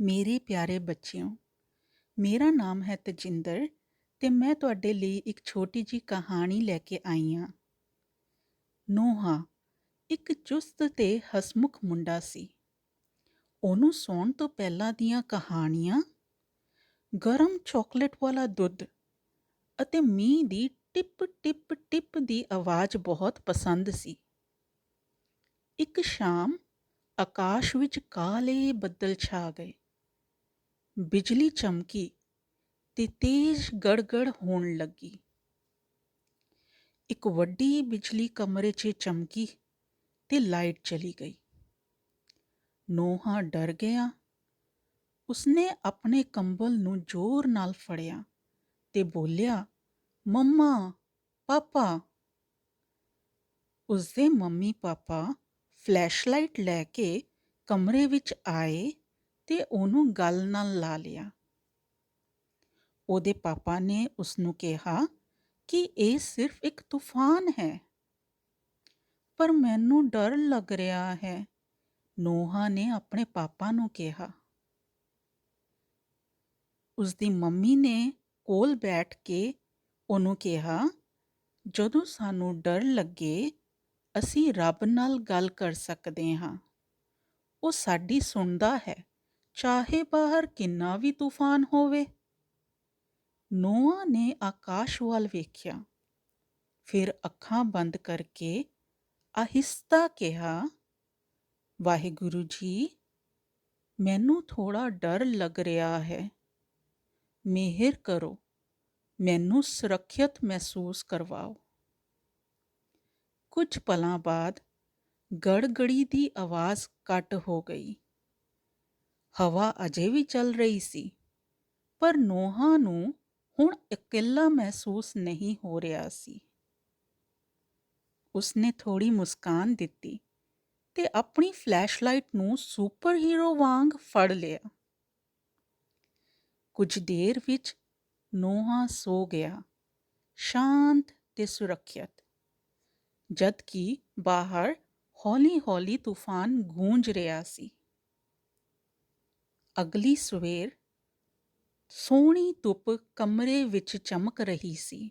ਮੇਰੇ ਪਿਆਰੇ ਬੱਚਿਓ, ਮੇਰਾ ਨਾਮ ਹੈ ਤਜਿੰਦਰ ਤੇ ਮੈਂ ਤੁਹਾਡੇ ਲਈ ਇੱਕ ਛੋਟੀ ਜੀ ਕਹਾਣੀ ਲੈ ਕੇ ਆਈ ਹਾਂ। ਨੋਹਾ ਇੱਕ ਚੁਸਤ ਤੇ ਹਸਮੁਖ ਮੁੰਡਾ ਸੀ। ਉਹਨੂੰ ਸੌਣ ਤੋਂ ਪਹਿਲਾਂ ਦੀਆਂ ਕਹਾਣੀਆਂ, ਗਰਮ ਚਾਕਲੇਟ ਵਾਲਾ ਦੁੱਧ ਅਤੇ ਮੀਂਹ ਦੀ ਟਿਪ ਟਿਪ ਟਿਪ ਦੀ ਆਵਾਜ਼ ਬਹੁਤ ਪਸੰਦ ਸੀ। ਇੱਕ ਸ਼ਾਮ ਆਕਾਸ਼ ਵਿੱਚ ਕਾਲੇ ਬੱਦਲ ਛਾ ਗਏ। ਬਿਜਲੀ ਚਮਕੀ ਤੇ ਤੇਜ਼ ਗੜਗੜ ਹੋਣ ਲੱਗੀ ਇੱਕ ਵੱਡੀ ਬਿਜਲੀ ਕਮਰੇ 'ਚ ਚਮਕੀ ਤੇ ਲਾਈਟ ਚਲੀ ਗਈ ਨੋਹਾ ਡਰ ਗਿਆ ਉਸਨੇ ਆਪਣੇ ਕੰਬਲ ਨੂੰ ਜ਼ੋਰ ਨਾਲ ਫੜਿਆ ਤੇ ਬੋਲਿਆ ਮੰਮਾ ਪਾਪਾ ਉਸਦੇ ਮੰਮੀ ਪਾਪਾ ਫਲੈਸ਼ਲਾਈਟ ਲੈ ਕੇ ਕਮਰੇ ਵਿੱਚ ਆਏ ਤੇ ਉਹਨੂੰ ਗੱਲ ਨਾਲ ਲਾ ਲਿਆ। ਉਹਦੇ ਪਾਪਾ ਨੇ ਉਸ ਨੂੰ ਕਿਹਾ ਕਿ ਇਹ ਸਿਰਫ ਇੱਕ ਤੂਫਾਨ ਹੈ। ਪਰ ਮੈਨੂੰ ਡਰ ਲੱਗ ਰਿਹਾ ਹੈ, ਨੋਹਾ ਨੇ ਆਪਣੇ ਪਾਪਾ ਨੂੰ ਕਿਹਾ। ਉਸ ਦੀ ਮੰਮੀ ਨੇ ਕੋਲ ਬੈਠ ਕੇ ਉਹਨੂੰ ਕਿਹਾ, ਜਦੋਂ ਸਾਨੂੰ ਡਰ ਲੱਗੇ, ਅਸੀਂ ਰੱਬ ਨਾਲ ਗੱਲ ਕਰ ਸਕਦੇ ਹਾਂ। ਉਹ ਸਾਡੀ ਸੁਣਦਾ ਹੈ। ਚਾਹੇ ਬਾਹਰ ਕਿੰਨਾ ਵੀ ਤੂਫਾਨ ਹੋਵੇ। ਨੋਆ ਨੇ ਆਕਾਸ਼ ਵੱਲ ਵੇਖਿਆ। ਫਿਰ ਅੱਖਾਂ ਬੰਦ ਕਰਕੇ ਆਹਿਸਤਾ ਕਿਹਾ, ਵਾਹਿਗੁਰੂ ਜੀ, ਮੈਨੂੰ ਥੋੜਾ ਡਰ ਲੱਗ ਰਿਹਾ ਹੈ। ਮਿਹਰ ਕਰੋ, ਮੈਨੂੰ ਸੁਰੱਖਿਅਤ ਮਹਿਸੂਸ ਕਰਵਾਓ। ਕੁਝ ਪਲਾਂ ਬਾਅਦ ਗੜਗੜੀ ਦੀ ਆਵਾਜ਼ ਘੱਟ ਹੋ ਗਈ। ਹਵਾ ਅਜੇ ਵੀ ਚੱਲ ਰਹੀ ਸੀ, ਪਰ ਨੋਹਾ ਨੂੰ ਹੁਣ ਇਕੱਲਾ ਮਹਿਸੂਸ ਨਹੀਂ ਹੋ ਰਿਹਾ ਸੀ। ਉਸਨੇ ਥੋੜੀ ਮੁਸਕਾਨ ਦਿੱਤੀ ਤੇ ਆਪਣੀ ਫਲੈਸ਼ਲਾਈਟ ਨੂੰ ਸੁਪਰ ਹੀਰੋ ਵਾਂਗ ਫੜ ਲਿਆ। ਕੁਝ ਦੇਰ ਵਿੱਚ ਨੋਹਾ ਸੋ ਗਿਆ, ਸ਼ਾਂਤ ਤੇ ਸੁਰੱਖਿਅਤ ਜਦ ਕਿ ਬਾਹਰ ਹੌਲੀ-ਹੌਲੀ ਤੂਫਾਨ ਗੂੰਜ ਰਿਹਾ ਸੀ। ਅਗਲੀ ਸਵੇਰ ਸੋਹਣੀ ਧੁੱਪ ਕਮਰੇ ਵਿੱਚ ਚਮਕ ਰਹੀ ਸੀ।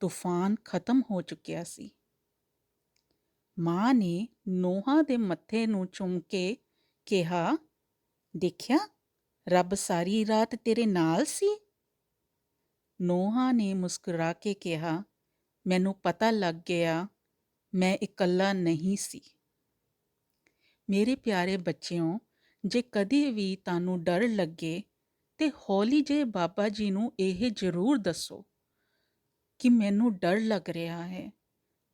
ਤੂਫਾਨ ਖਤਮ ਹੋ ਚੁੱਕਿਆ ਸੀ। ਮਾਂ ਨੇ ਨੋਹਾ ਦੇ ਮੱਥੇ ਨੂੰ ਚੁੰਮ ਕੇ ਕਿਹਾ, ਦੇਖਿਆ, ਰੱਬ ਸਾਰੀ ਰਾਤ ਤੇਰੇ ਨਾਲ ਸੀ? ਨੋਹਾ ਨੇ ਮੁਸਕਰਾ ਕੇ ਕਿਹਾ, ਮੈਨੂੰ ਪਤਾ ਲੱਗ ਗਿਆ, ਮੈਂ ਇਕੱਲਾ ਨਹੀਂ ਸੀ। ਮੇਰੇ ਪਿਆਰੇ ਬੱਚਿਓ ਜੇ ਕਦੇ ਵੀ ਤੁਹਾਨੂੰ ਡਰ ਲੱਗੇ, ਤੇ ਹੌਲੀ ਜੇ ਬਾਬਾ ਜੀ ਨੂੰ ਇਹ ਜ਼ਰੂਰ ਦੱਸੋ ਕਿ ਮੈਨੂੰ ਡਰ ਲੱਗ ਰਿਹਾ ਹੈ।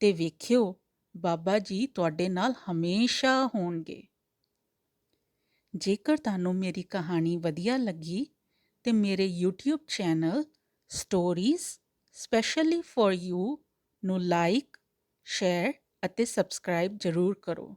ਤੇ ਵੇਖਿਓ, ਬਾਬਾ ਜੀ ਤੁਹਾਡੇ ਨਾਲ ਹਮੇਸ਼ਾ ਹੋਣਗੇ। ਜੇਕਰ ਤੁਹਾਨੂੰ ਮੇਰੀ ਕਹਾਣੀ ਵਧੀਆ ਲੱਗੀ, ਤੇ ਮੇਰੇ YouTube channel stories specially for you ਨੂੰ ਲਾਈਕ ਸ਼ੇਅਰ ਅਤੇ ਸਬਸਕ੍ਰਾਈਬ ਜ਼ਰੂਰ ਕਰੋ।